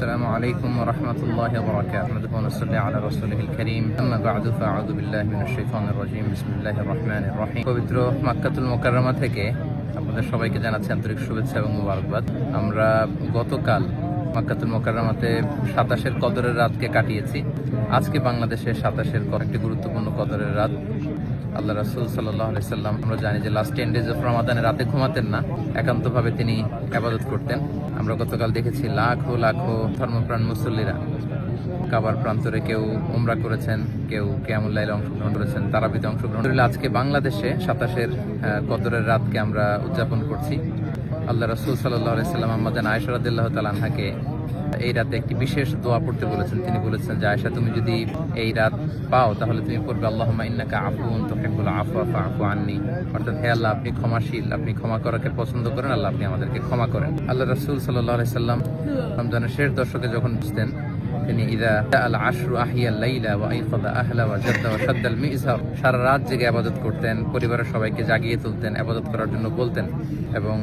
السلام عليكم ورحمة الله وبركاته نحمده ونصلي على رسوله الكريم أما بعد فأعوذ بالله من الشيطان الرجيم بسم الله الرحمن الرحيم পবিত্র মাক্কাতুল মোকাররমা থেকে আপনাদের সবাইকে জানাচ্ছি আন্তরিক শুভেচ্ছা এবং মুবারকবাদ আমরা গতকাল মাক্কাতুল মোকাররমাতে সাতাশের কদরের রাতকে কাটিয়েছি আজকে বাংলাদেশে সাতাশের একটি গুরুত্বপূর্ণ কদরের রাত আল্লাহ রাসুল সাল্লাহ সাল্লাম, আমরা জানি যে লাস্ট টেন ডেজ অফ রমাদানে রাতে ঘুমাতেন না, একান্তভাবে তিনি আবাদত করতেন। আমরা গতকাল দেখেছি লাখো লাখো ধর্মপ্রাণ মুসল্লিরা কাবার প্রান্তরে কেউ উমরা করেছেন, কেউ কেয়ামুল্লাইলে অংশগ্রহণ করেছেন তারাবিতে অংশগ্রহণ করলে আজকে বাংলাদেশে সাতাশের কদরের রাতকে আমরা উদযাপন করছি। আল্লাহ রাসুল সাল্লাহ সাল্লাম আমাদের আয়সরাদিল্লাহ তালানহাকে এই রাতে একটি বিশেষ দোয়া পড়তে বলেছেন। তিনি বলেছেন যে আয়সা তুমি যদি এই রাত পাও, তাহলে তুমি পড়বে, আল্লাহুম্মা ইন্নাকা আফুন তুহিব্বুল আফওয়া, ফাআফু আননি। অর্থাৎ, হে আল্লাহ, আপনি ক্ষমাশীল, আপনি ক্ষমা করাকে পছন্দ করেন, আল্লাহ আপনি আমাদেরকে ক্ষমা করেন। আল্লাহ রাসূল আলাইহি সাল্লাম রমজানের শেষ দশকে যখন বুঝতেন তিনি ইদা আল আশরু আহিয়া লাইলা ওয়া আহলা ওয়া জাদ্দা ওয়া মিজহার সারা রাত জেগে ইবাদত করতেন, পরিবারের সবাইকে জাগিয়ে তুলতেন ইবাদত করার জন্য বলতেন এবং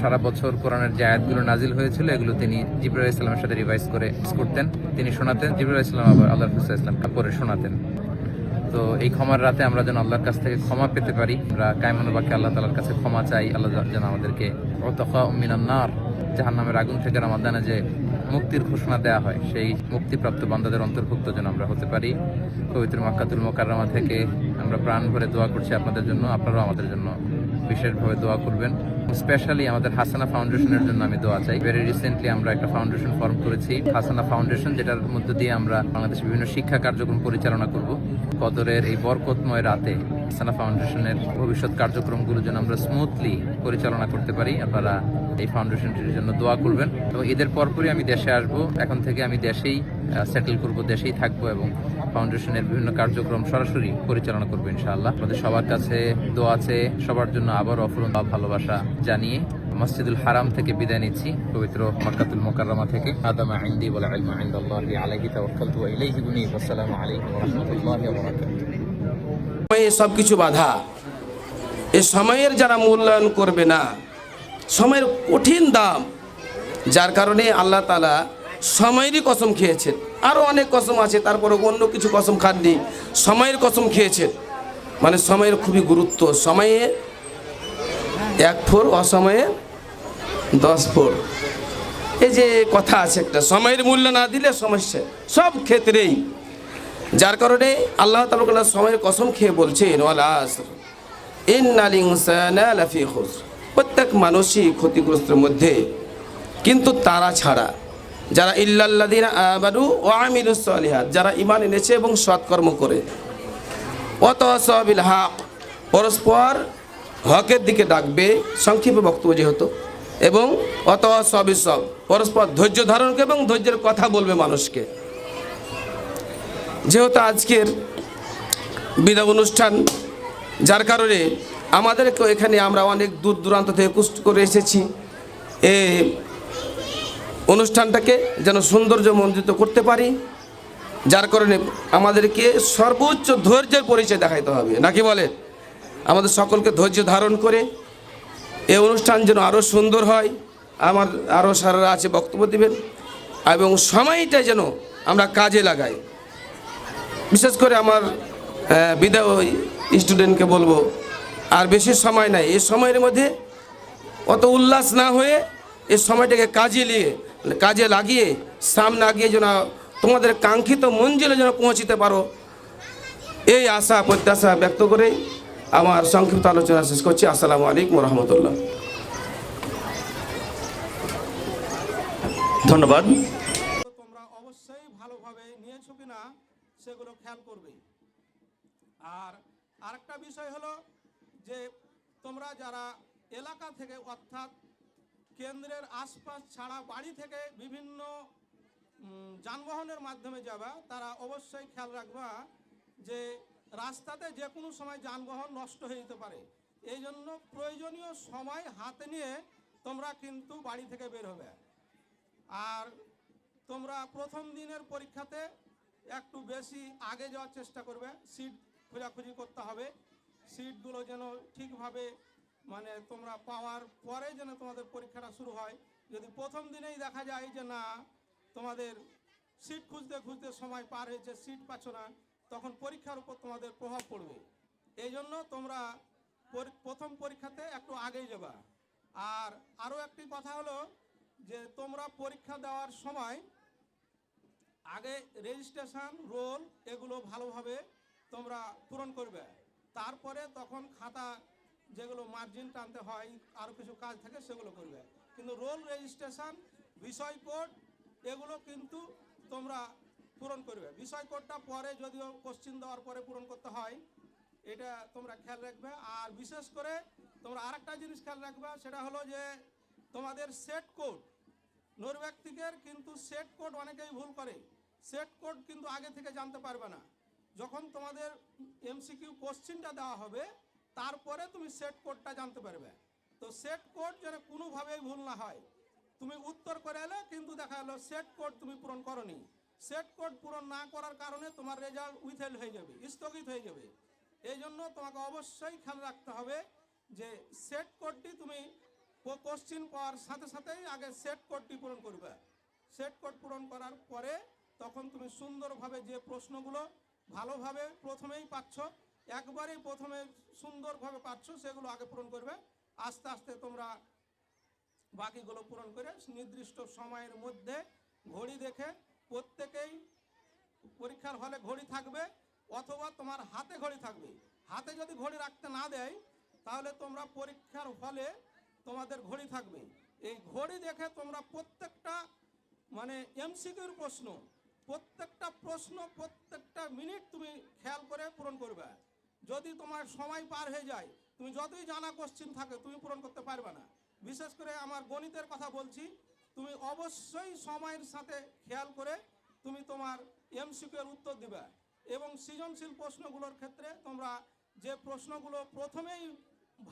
সারা বছর কোরআনের যে আয়াতগুলো নাজিল হয়েছিল, এগুলো তিনি জিবরুল ইসলামের সাথে রিভাইজ করে করতেন। তিনি শোনাতেন জিবরুল ইসলাম আবার আল্লাহ হুসা ইসলাম পরে শোনাতেন। তো এই ক্ষমার রাতে আমরা যেন আল্লাহর কাছ থেকে ক্ষমা পেতে পারি, আমরা কায়মানুবাকে আল্লাহ তালার কাছে ক্ষমা চাই, আল্লাহ যেন আমাদেরকে অতফা মিনান্নার জাহান নামের আগুন থেকে রামাদানে যে মুক্তির ঘোষণা দেওয়া হয়, সেই মুক্তিপ্রাপ্ত বান্দাদের অন্তর্ভুক্ত যেন আমরা হতে পারি। পবিত্র মাক্কাতুল মোকাররমা থেকে আমরা প্রাণ ভরে দোয়া করছি আপনাদের জন্য, আপনারাও আমাদের জন্য বিশেষভাবে দোয়া করবেন। স্পেশালি আমাদের হাসানা ফাউন্ডেশনের জন্য আমি দোয়া চাই। ভেরি রিসেন্টলি আমরা একটা ফাউন্ডেশন ফর্ম করেছি। হাসানা ফাউন্ডেশন যেটার মধ্য দিয়ে আমরা বাংলাদেশের বিভিন্ন শিক্ষা কার্যক্রম পরিচালনা করব। কদরের এই বরকতময় রাতে হাসানা ফাউন্ডেশনের ভবিষ্যৎ কার্যক্রমগুলো যেন আমরা স্মুথলি পরিচালনা করতে পারি, আপনারা এই ফাউন্ডেশনটির জন্য দোয়া করবেন। এবং এদের পরপরই আমি দেশে আসব। এখন থেকে আমি দেশেই সেটেল করব, দেশেই থাকব এবং ফাউন্ডেশনের বিভিন্ন কার্যক্রম সরাসরি পরিচালনা করব ইনশাআল্লাহ। আমাদের সবার কাছে দোয়া আছে, সবার জন্য আবার অফুরন ভালোবাসা জানিয়ে মসজিদুল হারাম থেকে বিদায় নিচ্ছি, পবিত্র মক্কাতুল মোকাররমা থেকে। আদামা ইনদি ওয়াল ইলমু ইনদাল্লাহি আলাইহি তাওয়াক্কালতু ওয়া ইলাইহি আসসালামু আলাইকুম ওয়া রাহমাতুল্লাহি ওয়া বারাকাতুহু। সব কিছু বাধা। এ সময়ের যারা মূল্যায়ন করবে না, সময়ের কঠিন দাম, যার কারণে আল্লাহ তালা সময়েরই কসম খেয়েছেন। আরও অনেক কসম আছে তারপরে অন্য কিছু কসম খাননি। সময়ের কসম খেয়েছেন। মানে সময়ের খুবই গুরুত্ব। সময়ে এক ফোর অসময়ে দশ ফোর এই যে কথা আছে একটা, সময়ের মূল্য না দিলে সমস্যা। সব ক্ষেত্রেই যার কারণে আল্লাহ তালা সময়ের কসম খেয়ে বলছেন প্রত্যেক মানুষই ক্ষতিগ্রস্তের মধ্যে। কিন্তু তারা ছাড়া, যারা ইল্লাল্লাদিন আবারু ও আমিরুসলিহাত যারা ইমান এনেছে এবং সৎকর্ম করে অত সবিল হাক পরস্পর হকের দিকে ডাকবে, সংক্ষেপে বক্তব্য যেহেতু, এবং অত সবই সব পরস্পর ধৈর্য ধারণকে এবং ধৈর্যের কথা বলবে মানুষকে। যেহেতু আজকের বিদায় অনুষ্ঠান, যার কারণে আমাদেরকে এখানে আমরা অনেক দূর দূরান্ত থেকে কুষ্ট করে এসেছি। এ অনুষ্ঠানটাকে যেন সৌন্দর্য মণ্ডিত করতে পারি, যার কারণে আমাদেরকে সর্বোচ্চ ধৈর্যের পরিচয় দেখাইতে হবে। নাকি বলে? আমাদের সকলকে ধৈর্য ধারণ করে এই অনুষ্ঠান যেন আরও সুন্দর হয়। আমার আরও সারারা আছে বক্তব্য দেবেন, এবং সময়টা যেন আমরা কাজে লাগাই। বিশেষ করে আমার বিদায় স্টুডেন্টকে বলব, আর বেশি সময় নাই। এই সময়ের মধ্যে অত উল্লাস না হয়ে এই সময়টাকে কাজে নিয়ে কাজে লাগিয়ে, সামনে আগিয়ে যেন তোমাদের কাঙ্ক্ষিত মঞ্জিলে যেন পৌঁছিতে পারো, এই আশা, প্রত্যাশা ব্যক্ত করে আমার সংক্ষিপ্ত আলোচনা শেষ করছি। আসসালামু আলাইকুম রহমতুল্লাহ ধন্যবাদ তোমরা অবশ্যই ভালোভাবে নিয়েছো কিনা সেগুলো খেয়াল করবে। আর আরেকটা বিষয় হলো যে তোমরা যারা এলাকা থেকে অর্থাৎ কেন্দ্রের আশপাশ ছাড়া বাড়ি থেকে বিভিন্ন যানবাহনের মাধ্যমে যাবা, তারা অবশ্যই খেয়াল রাখবা যে রাস্তাতে যে কোনো সময় যানবাহন নষ্ট হয়ে যেতে পারে। এই জন্য প্রয়োজনীয় সময় হাতে নিয়ে তোমরা কিন্তু বাড়ি থেকে বের হবে। আর তোমরা প্রথম দিনের পরীক্ষাতে একটু বেশি আগে যাওয়ার চেষ্টা করবে। সিট খোঁজাখুঁজি করতে হবে। সিটগুলো যেন ঠিকভাবে মানে তোমরা পাওয়ার পরে যেন তোমাদের পরীক্ষাটা শুরু হয়। যদি প্রথম দিনেই দেখা যায় যে না, তোমাদের সিট খুঁজতে খুঁজতে সময় পার হয়েছে, সিট পাচ্ছ না, তখন পরীক্ষার উপর তোমাদের প্রভাব পড়বে। এই জন্য তোমরা পরি- প্রথম পরীক্ষাতে একটু আগেই যাবা। আর আরও একটি কথা হলো যে, তোমরা পরীক্ষা দেওয়ার সময় আগে রেজিস্ট্রেশন রোল এগুলো ভালোভাবে তোমরা পূরণ করবে। তারপরে তখন খাতা যেগুলো মার্জিন টানতে হয় আরও কিছু কাজ থাকে সেগুলো করবে। কিন্তু রোল রেজিস্ট্রেশন বিষয় কোড এগুলো কিন্তু তোমরা পূরণ করবে। বিষয় কোডটা পরে যদিও কোশ্চিন দেওয়ার পরে পূরণ করতে হয়, এটা তোমরা খেয়াল রাখবে। আর বিশেষ করে তোমরা আরেকটা জিনিস খেয়াল রাখবে, সেটা হলো যে তোমাদের সেট কোড নৈর্ব্যক্তিকের কিন্তু সেট কোড অনেকেই ভুল করে। সেট কোড কিন্তু আগে থেকে জানতে পারবে না। যখন তোমাদের এমসিকিউ কোশ্চিনটা দেওয়া হবে, তারপরে তুমি সেট কোডটা জানতে পারবে। তো সেট কোড যেন কোনোভাবেই ভুল না হয়। তুমি উত্তর করে এলে কিন্তু দেখা গেলো সেট কোড তুমি পূরণ করনি। সেট কোড পূরণ না করার কারণে তোমার রেজাল্ট উইথেল হয়ে যাবে, স্থগিত হয়ে যাবে। এই জন্য তোমাকে অবশ্যই খেয়াল রাখতে হবে যে সেট কোডটি তুমি কোশ্চিন পাওয়ার সাথে সাথেই আগে সেট কোডটি পূরণ করবে। সেট কোড পূরণ করার পরে তখন তুমি সুন্দরভাবে যে প্রশ্নগুলো ভালোভাবে প্রথমেই পাচ্ছ, একবারেই প্রথমে সুন্দরভাবে পাচ্ছ, সেগুলো আগে পূরণ করবে। আস্তে আস্তে তোমরা বাকিগুলো পূরণ করে নির্দিষ্ট সময়ের মধ্যে ঘড়ি দেখে প্রত্যেকেই পরীক্ষার হলে ঘড়ি থাকবে অথবা তোমার হাতে ঘড়ি থাকবে। হাতে যদি ঘড়ি রাখতে না দেয়, তাহলে তোমরা পরীক্ষার হলে তোমাদের ঘড়ি থাকবে। এই ঘড়ি দেখে তোমরা প্রত্যেকটা মানে এমসিকিউর প্রশ্ন, প্রত্যেকটা প্রশ্ন, প্রত্যেকটা মিনিট তুমি খেয়াল করে পূরণ করবে। যদি তোমার সময় পার হয়ে যায়, তুমি যতই জানা কোশ্চিন থাকে, তুমি পূরণ করতে পারবে না। বিশেষ করে আমার গণিতের কথা বলছি, তুমি অবশ্যই সময়ের সাথে খেয়াল করে তুমি তোমার এমসিকিউ এর উত্তর দিবে এবং সৃজনশীল প্রশ্নগুলোর ক্ষেত্রে তোমরা যে প্রশ্নগুলো প্রথমেই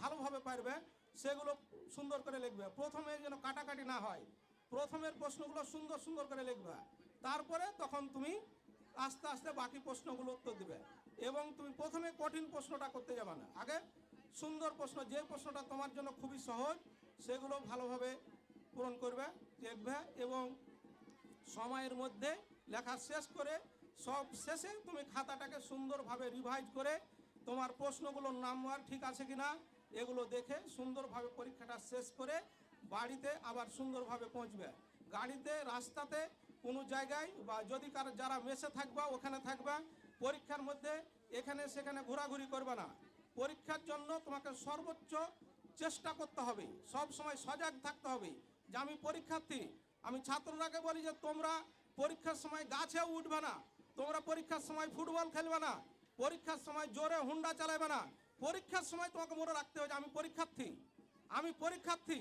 ভালোভাবে পারবে সেগুলো সুন্দর করে লিখবে। প্রথমে যেন কাটাকাটি না হয়। প্রথমের প্রশ্নগুলো সুন্দর সুন্দর করে লিখবে। তারপরে তখন তুমি আস্তে আস্তে বাকি প্রশ্নগুলো উত্তর দিবে এবং তুমি প্রথমে কঠিন প্রশ্নটা করতে যাবে না। আগে সুন্দর প্রশ্ন, যে প্রশ্নটা তোমার জন্য খুবই সহজ, সেগুলো ভালোভাবে পূরণ করবে, দেখবে এবং সময়ের মধ্যে লেখা শেষ করে সব শেষে তুমি খাতাটাকে সুন্দরভাবে রিভাইজ করে তোমার প্রশ্নগুলোর নাম্বার ঠিক আছে কিনা এগুলো দেখে সুন্দরভাবে পরীক্ষাটা শেষ করে বাড়িতে আবার সুন্দরভাবে পৌঁছবে। গাড়িতে, রাস্তাতে, কোনো জায়গায় বা যদি কারও যারা মেসে থাকবা, ওখানে থাকবা, পরীক্ষার মধ্যে এখানে সেখানে ঘোরাঘুরি করবে না। পরীক্ষার জন্য তোমাকে সর্বোচ্চ চেষ্টা করতে হবে। সব সময় সজাগ থাকতে হবে। যে আমি পরীক্ষার্থী, আমি ছাত্ররাকে বলি যে তোমরা পরীক্ষার সময় গাছেও উঠবে না, তোমরা পরীক্ষার সময় ফুটবল খেলবে না, পরীক্ষার সময় জোরে হুন্ডা চালাবে না পরীক্ষার সময় তোমাকে মনে রাখতে হবে যে আমি পরীক্ষার্থী। আমি পরীক্ষার্থী।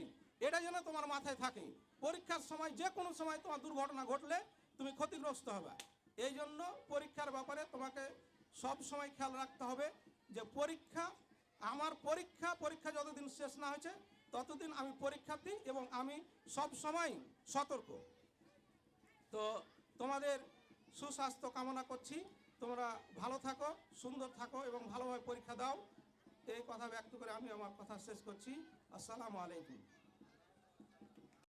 এটা যেন তোমার মাথায় থাকে। পরীক্ষার সময় যে কোনো সময় তোমার দুর্ঘটনা ঘটলে তুমি ক্ষতিগ্রস্ত হবে। এই জন্য পরীক্ষার ব্যাপারে তোমাকে সব সময় খেয়াল রাখতে হবে যে পরীক্ষা, আমার পরীক্ষা পরীক্ষা যতদিন শেষ না হয়েছে, ততদিন আমি পরীক্ষার্থী এবং আমি সব সময় সতর্ক। তো তোমাদের সুস্বাস্থ্য কামনা করছি। তোমরা ভালো থাকো, সুন্দর থাকো এবং ভালোভাবে পরীক্ষা দাও। এই কথা ব্যক্ত করে আমি আমার কথা শেষ করছি। আসসালামু আলাইকুম।